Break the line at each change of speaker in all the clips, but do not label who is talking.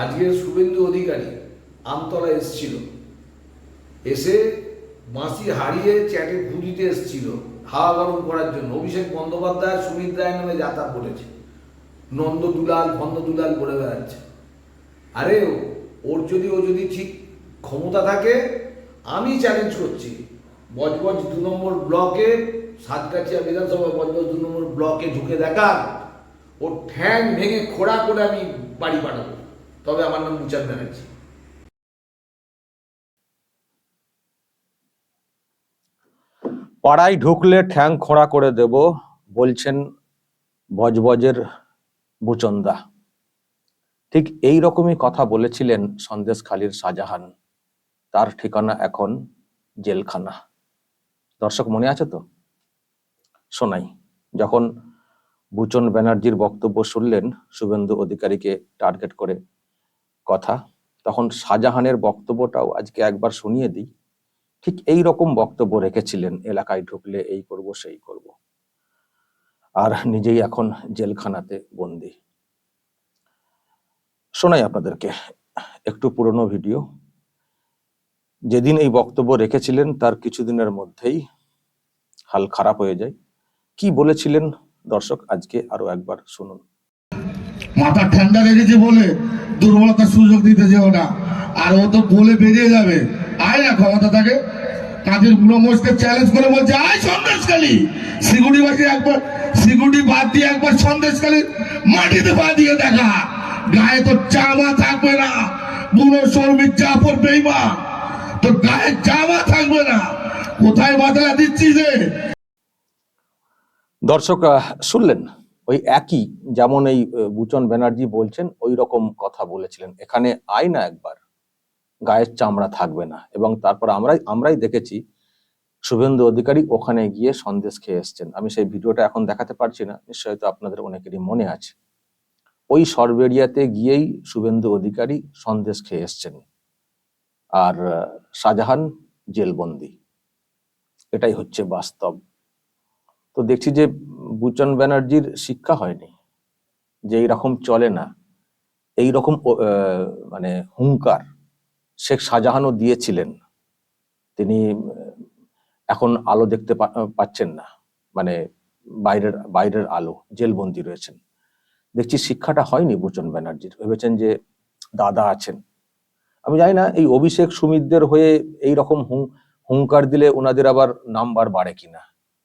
আজকে শুভেন্দু অধিকারী আমতলা এসছিল। এসে বাঁশি হারিয়ে চ্যাটে পুঁজিতে এসছিল। হাওয়া গরম করার জন্য। অভিষেক বন্দ্যোপাধ্যায় সুমিত রায় নামে যাতা বলেছে নন্দ দুলাল ভন্দ দুলাল বলে বেড়াচ্ছে। আরে, ওর যদি, ও যদি ঠিক ক্ষমতা থাকে, আমি চ্যালেঞ্জ করছি। বজবজ দু নম্বর ব্লকে সাতগাছিয়া বিধানসভা বজবজ দু নম্বর ব্লকে ঢুকে দেখা ওর ঠ্যাং ভেঙে খোড়া করে আমি বাড়ি পাঠাবো। তবে আমার নাম মুচান ব্যানার্জি।
পাড়ায় ঢুকলে ঠ্যাং খোঁড়া করে দেব, বলছেন বজবজের বুচন্দা। ঠিক এই রকমই কথা বলেছিলেন সন্দেশ খালির শাহজাহান। তার ঠিকানা এখন জেলখানা। দর্শক, মনে আছে তো? শোনাই। যখন বুচন ব্যানার্জির বক্তব্য শুনলেন, শুভেন্দু অধিকারীকে টার্গেট করে কথা, তখন শাহজাহানের বক্তব্যটাও আজকে একবার শুনিয়ে দিই। ঠিক এই রকম বক্তব্য রেখেছিলেন, এলাকায় ঢুকলে এই করব, সেই করব। আর নিজেই এখন জেলখানাতে বন্দি। শোনাই আপনাদেরকে একটু পুরনো ভিডিও। যেদিন এই বক্তব্য রেখেছিলেন, তার কিছুদিনের মধ্যেই হাল খারাপ হয়ে যায়। কি বলেছিলেন? দর্শক, আজকে আরও একবার শুনুন।
মাথা ঠান্ডা রেখেছে বলে দুর্বলতার সুযোগ দিতে যেও না। আর ও তো বলে বেরিয়ে যাবে। আয় না ক্ষমতা থাকে কাজের বুড়ো মোষকে চ্যালেঞ্জ করে বলছে, আয় সন্দেশকালী বাসী একবার সিগুড়ি বাদ দিয়ে একবার সন্দেশকালী মাটিতে পা দিয়ে দেখা। গায়ে তো চামা থাকবে না। বুড়ো শর্মির চাপর বেইমা তো গায়ে জামা থাকবে না। কোথায় বাধা দিচ্ছি যে
দর্শক শুনলেন? ওই একই যেমন এই বুচন ব্যানার্জি বলছেন, ওই রকম কথা বলেছিলেন। এখানে আয় না একবার, গায়ের চামড়া থাকবে না। এবং তারপর আমরাই আমরাই দেখেছি, শুভেন্দু অধিকারী ওখানে গিয়ে সন্দেশ খেয়ে এসছেন। আমি সেই ভিডিওটা এখন দেখাতে পারছি না, নিশ্চয়ই তো আপনাদের অনেকেরই মনে আছে। ওই সরবেরিয়াতে গিয়েই শুভেন্দু অধিকারী সন্দেশ খেয়ে এসছেন। আর শাহজাহান জেলবন্দি। এটাই হচ্ছে বাস্তব। তো দেখছি যে বুচন ব্যানার্জির শিক্ষা হয়নি, যে এইরকম চলে না এই রকম মানে হুঙ্কার শেখ শাহজাহানও দিয়েছিলেন, তিনি এখন আলো দেখতে পাচ্ছেন না মানে বাইরের বাইরের আলো, জেলবন্দি রয়েছেন। দেখছি শিক্ষাটা হয়নি বুচন ব্যানার্জির, ভেবেছেন যে দাদা আছেন। আমি জানি না, এই অভিষেক সুমিতদের হয়ে এই রকম হুঙ্কার দিলে ওনাদের আবার নাম্বার বাড়ে কিনা।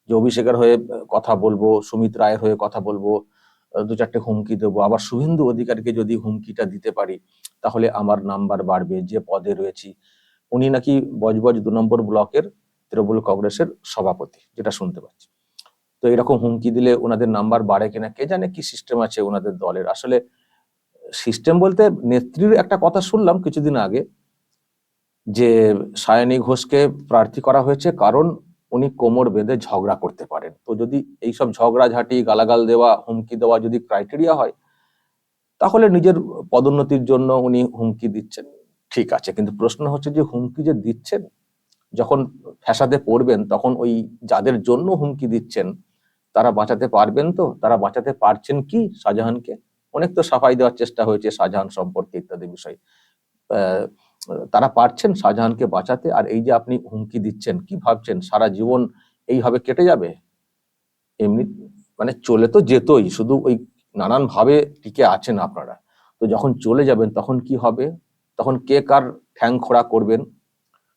যে অভিষেকের হয়ে কথা বলব, সুমিত রায়ের হয়ে কথা বলব দু চারটে হুমকি দেবো, আবার শুভেন্দু অধিকারকে যদি হুমকিটা দিতে পারি, তাহলে আমার নাম্বার বাড়বে, যে পদে রয়েছি। উনি নাকি বজবজ দু নম্বর ব্লকের তৃণমূল কংগ্রেসের সভাপতি, যেটা শুনতে পাচ্ছি। তো এরকম হুমকি দিলে ওনাদের নাম্বার বাড়ে কিনা, কে জানে কি সিস্টেম আছে ওনাদের দলের। আসলে সিস্টেম বলতে নেত্রীর একটা কথা শুনলাম কিছুদিন আগে, যে সায়নী ঘোষকে প্রার্থী করা হয়েছে কারণ উনি কোমর বেঁধে ঝগড়া করতে পারেন। তো যদি এইসব ঝগড়াঝাটি, গালাগাল দেওয়া, হুমকি দেওয়া যদি ক্রাইটেরিয়া হয়, তাহলে নিজের পদোন্নতির জন্য উনি হুমকি দিচ্ছেন। ঠিক আছে, কিন্তু প্রশ্ন হচ্ছে যে হুমকি যে দিচ্ছেন, যখন ফ্যাসাদে পড়বেন, তখন ওই যাদের জন্য হুমকি দিচ্ছেন, তারা বাঁচাতে পারবেন তো? তারা বাঁচাতে পারছেন কি শাহজাহানকে? অনেক তো সাফাই দেওয়ার চেষ্টা হয়েছে শাহজাহান সম্পর্কে ইত্যাদি বিষয়। তারা পারছেন শাহজাহানকে বাঁচাতে, আর এই যে আপনি হুমকি দিচ্ছেন, কি ভাবছেন? সারা জীবন এইভাবে কেটে যাবে? এমনি মানে চলে তো যেতই, শুধু ওই নানান ভাবে টিকে আছেন আপনারা। তো যখন চলে যাবেন, তখন কি হবে? তখন কে কার ঠ্যাং খোড়া করবেন?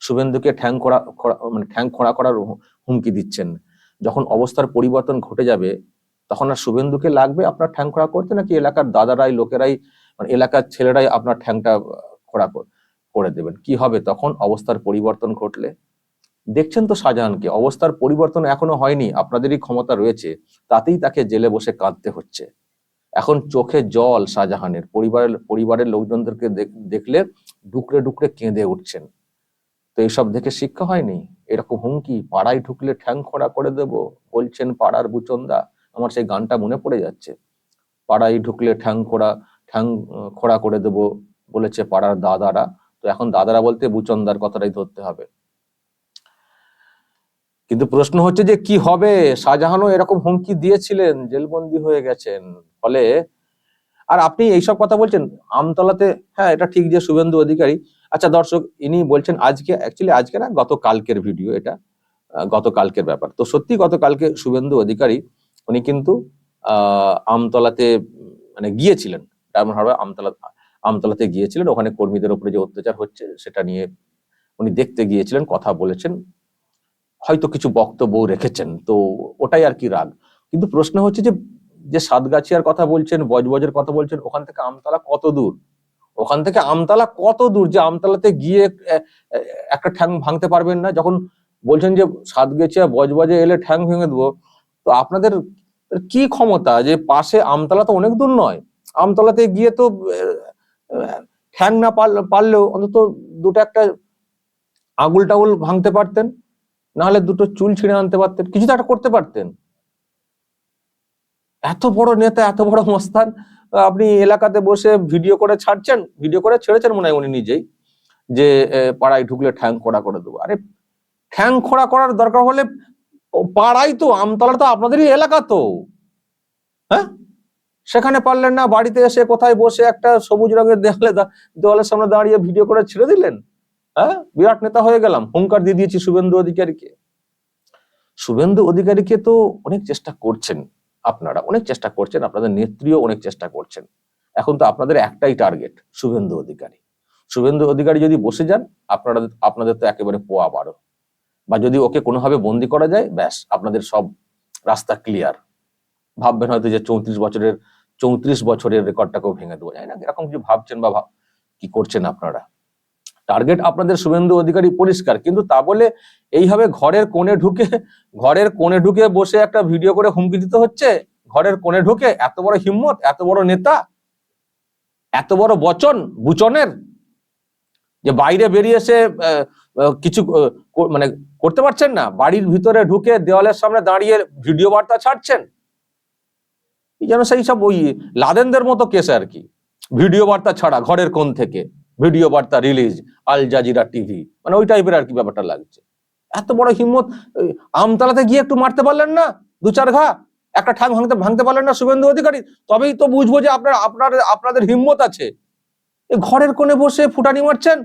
শুভেন্দুকে ঠ্যাং খোড়া মানে ঠ্যাং খোড়া করার হুমকি দিচ্ছেন। যখন অবস্থার পরিবর্তন ঘটে যাবে, তখন আর শুভেন্দুকে লাগবে আপনার ঠ্যাং খোড়া করতে, নাকি এলাকার দাদারাই, লোকেরাই মানে এলাকার ছেলেরাই আপনার ঠ্যাংটা খোড়া কর- করে দেবেন। কি হবে? তখন অবস্থার পরিবর্তন ঘটলে। দেখছেন তো শাহজাহানকে, অবস্থার পরিবর্তন এখনও হয়নি, আপনাদেরই ক্ষমতা রয়েছে, তাতেই তাকে জেলে বসে কাঁদতে হচ্ছে। এখন চোখে জল শাহজাহানের, পরিবারের পরিবারের লোকজনদেরকে দেখ- দেখলে ডুকরে ডুকরে কেঁদে উঠছেন। তো এইসব দেখে শিক্ষা হয়নি? এরকম হুমকি, পাড়ায় ঢুকলে ঠ্যাং খোড়া করে দেব, বলছেন পাড়ার বুচন্দা আমার সেই গানটা মনে পড়ে যাচ্ছে। পাড়ায় ঢুকলে ঠ্যাং খোড়া ঠ্যাং খোড়া করে দেব, বলেছে পাড়ার দাদারা। তো এখন দাদারা বলতে বুচন্দার কথাটাই ধরতে হবে। কিন্তু প্রশ্ন হচ্ছে যে কি হবে? শাহজাহানও এরকম হুমকি দিয়েছিলেন, জেলবন্দি হয়ে গেছেন। ফলে আর আপনি এইসব কথা বলছেন, আমতলাতে হ্যাঁ এটা ঠিক যে শুভেন্দু অধিকারী। আচ্ছা দর্শক, ইনি বলছেন আজকে অ্যাকচুয়ালি আজকে না, গতকালকের ভিডিও এটা গতকালকের ব্যাপার। তো সত্যি গতকালকে শুভেন্দু অধিকারী, উনি কিন্তু, আহ, আমতলাতে মানে গিয়েছিলেন। ডায়মন্ড হারবার আমতলা আমতলাতে গিয়েছিলেন। ওখানে কর্মীদের উপরে যে অত্যাচার হচ্ছে, সেটা নিয়ে উনি দেখতে গিয়েছিলেন, কথা বলেছেন। হয়তো কিছু বক্তব্য রেখেছেন, তো ওটাই আর কি রাগ। কিন্তু প্রশ্ন হচ্ছে যে যে সাতগাছিয়ার কথা বলছেন, বজবজের কথা বলছেন, ওখান থেকে আমতলা কত দূর? ওখান থেকে আমতলা কত দূর? যে আমতলাতে গিয়ে একটা ঠ্যাং ভাঙতে পারবেন না, যখন বলছেন যে সাতগাছিয়া, বজবজে এলে ঠ্যাং ভেঙে দেবো। তো আপনাদের কি ক্ষমতা? যে পাশে আমতলা তো অনেক দূর নয়। আমতলাতে গিয়ে তো ঠ্যাং না পারলে- পারলেও অন্তত দুটো একটা আঙুল টাগুল ভাঙতে পারতেন, নাহলে দুটো চুল ছিঁড়ে আনতে পারতেন, কিছু তো একটা করতে পারতেন। এত বড় নেতা, এত বড় মস্তান, আপনি এলাকাতে বসে ভিডিও করে ছাড়ছেন, ভিডিও করে ছেড়েছেন মনে হয় উনি নিজেই, যে পাড়ায় ঢুকলে ঠ্যাং খোড়া করে দেবো। আরে, ঠ্যাং খোড়া করার দরকার হলে পাড়াই তো আমতলা তো আপনাদেরই এলাকা তো। হ্যাঁ? সেখানে পারলেন না, বাড়িতে এসে কোথায় বসে একটা সবুজ রঙের দেওয়ালে দেওয়ালের সামনে দাঁড়িয়ে ভিডিও করে ছেড়ে দিলেন? হ্যাঁ? বিরাট নেতা হয়ে গেলাম, হুঙ্কার দিয়ে দিয়েছি শুভেন্দু অধিকারীকে। শুভেন্দু অধিকারীকে তো অনেক চেষ্টা করছেন আপনারা, অনেক চেষ্টা করছেন, আপনাদের নেত্রীও অনেক চেষ্টা করছেন। এখন তো আপনাদের একটাই টার্গেট, শুভেন্দু অধিকারী। শুভেন্দু অধিকারী যদি বসে যান, আপনারা আপনাদের তো একেবারে পোয়া বারো। বা যদি ওকে কোনোভাবে বন্দি করা যায়, ব্যাস, আপনাদের সব রাস্তা ক্লিয়ার ভাববেন হয়তো যে চৌত্রিশ বছরের চৌত্রিশ বছরের রেকর্ডটাকেও ভেঙে দেবো, জানি না এরকম কিছু ভাবছেন বা কি করছেন আপনারা। টার্গেট আপনাদের শুভেন্দু অধিকারী পরিষ্কার, কিন্তু তা বলে এইভাবে ঘরের কোণে ঢুকে, ঘরের কোণে ঢুকে বসে একটা ভিডিও করে হুমকি দিতে হচ্ছে? ঘরের কোণে ঢুকে এত বড় হিম্মত, এত বড় নেতা, এত বড় বচন বুচনের যে বাইরে বেরিয়ে এসে কিছু মানে করতে পারছেন না, বাড়ির ভিতরে ঢুকে দেওয়ালের সামনে দাঁড়িয়ে ভিডিও বার্তা ছাড়ছেন? যেন সেই সব ওই লাদেনদের মতো কেস আর কি। ভিডিও বার্তা ছাড়া, ঘরের কোণ থেকে ভিডিও বার্তা রিলিজ আল জাজিরা টিভি মানে ওই টাইপের আর কি ব্যাপারটা লাগছে। এত বড় হিম্মত আমতলাতে গিয়ে একটু মারতে পারলেন না, দু চার ঘা, একটা ঠাং ভাঙতে ভাঙতে পারলেন না শুভেন্দু অধিকারী, তবেই তো বুঝব যে আপনার আপনার, আপনাদের হিম্মত আছে। ঘরের কোণে বসে ফুটানি মারছেন।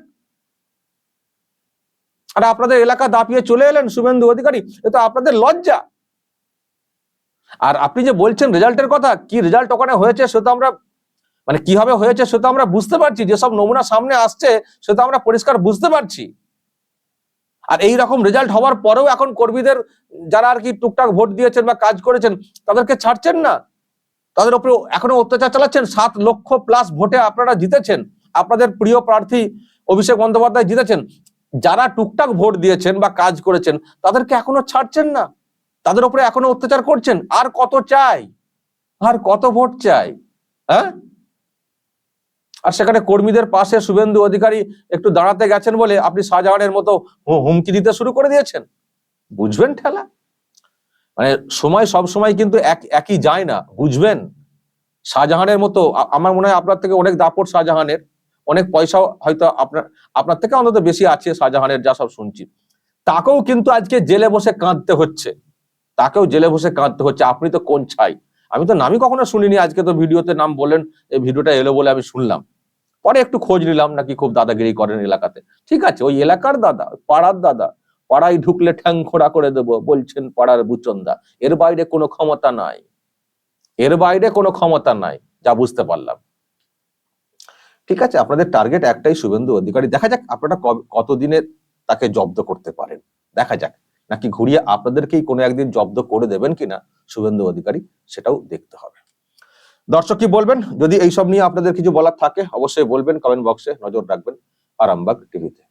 আর আপনাদের এলাকা দাপিয়ে চলে এলেন শুভেন্দু অধিকারী, এ তো আপনাদের লজ্জা। আর আপনি যে বলছেন রেজাল্টের কথা, কি রেজাল্ট ওখানে হয়েছে সে তো আমরা মানে কীভাবে হয়েছে সে তো আমরা বুঝতে পারছি যেসব নমুনা সামনে আসছে সে তো আমরা পরিষ্কার বুঝতে পারছি। আর এই রকম রেজাল্ট হওয়ার পরেও এখন কর্মীদের যারা আর কি টুকটাক ভোট দিয়েছেন বা কাজ করেছেন, তাদেরকে ছাড়ছেন না। তাদের উপরে এখনও অত্যাচার চালাচ্ছেন, সাত লক্ষ প্লাস ভোটে আপনারা জিতেছেন, আপনাদের প্রিয় প্রার্থী অভিষেক বন্দ্যোপাধ্যায় জিতেছেন। যারা টুকটাক ভোট দিয়েছেন বা কাজ করেছেন, তাদেরকে এখনও ছাড়ছেন না। তাদের উপরে এখনও অত্যাচার করছেন, আর কত চাই? আর কত ভোট চাই? হ্যাঁ? আর সেখানে কর্মীদের পাশে শুভেন্দু অধিকারী একটু দাঁড়াতে গেছেন বলে আপনি শাহজাহানের মতো হুমকি দিতে শুরু করে দিয়েছেন। বুঝবেন ঠেলা? মানে সময় সব সময় কিন্তু এক, একই যায় না, বুঝবেন? শাহজাহানের মতো আমার মনে হয় আপনার থেকে অনেক দাপট শাহজাহানের, অনেক পয়সা হয়তো আপনার আপনার থেকে অন্তত বেশি আছে শাহজাহানের, যা সব শুনছি। তাকেও কিন্তু আজকে জেলে বসে কাঁদতে হচ্ছে। তাকেও জেলে বসে কাঁদতে হচ্ছে। আপনি তো কোন ছাই? আমি তো নামই কখনো শুনিনি। আজকে তো ভিডিওতে নাম বললেন, এই ভিডিওটা এলো বলে আমি শুনলাম। পরে একটু খোঁজ নিলাম, নাকি খুব দাদাগিরি করেন এলাকাতে। ঠিক আছে, ওই এলাকার দাদা, পাড়ার দাদা, পাড়ায় ঢুকলে ঠ্যাং খোড়া করে দেবো, বলছেন পাড়ার বুচন্দা। এর বাইরে কোনো ক্ষমতা নাই। এর বাইরে কোনো ক্ষমতা নাই, যা বুঝতে পারলাম। ঠিক আছে, আপনাদের টার্গেট একটাই শুভেন্দু অধিকারী। দেখা যাক আপনারা কতদিনে তাকে জব্দ করতে পারেন। দেখা যাক। নাকি ঘুরিয়ে আপনাদেরকেই কোনো একদিন জব্দ করে দেবেন কিনা শুভেন্দু অধিকারী, সেটাও দেখতে হবে। দর্শক কি বলবেন? যদি এইসব নিয়ে আপনাদের কিছু বলার থাকে, অবশ্যই বলবেন কমেন্ট বক্সে নজর রাখবেন, আরামবাগ টিভিতে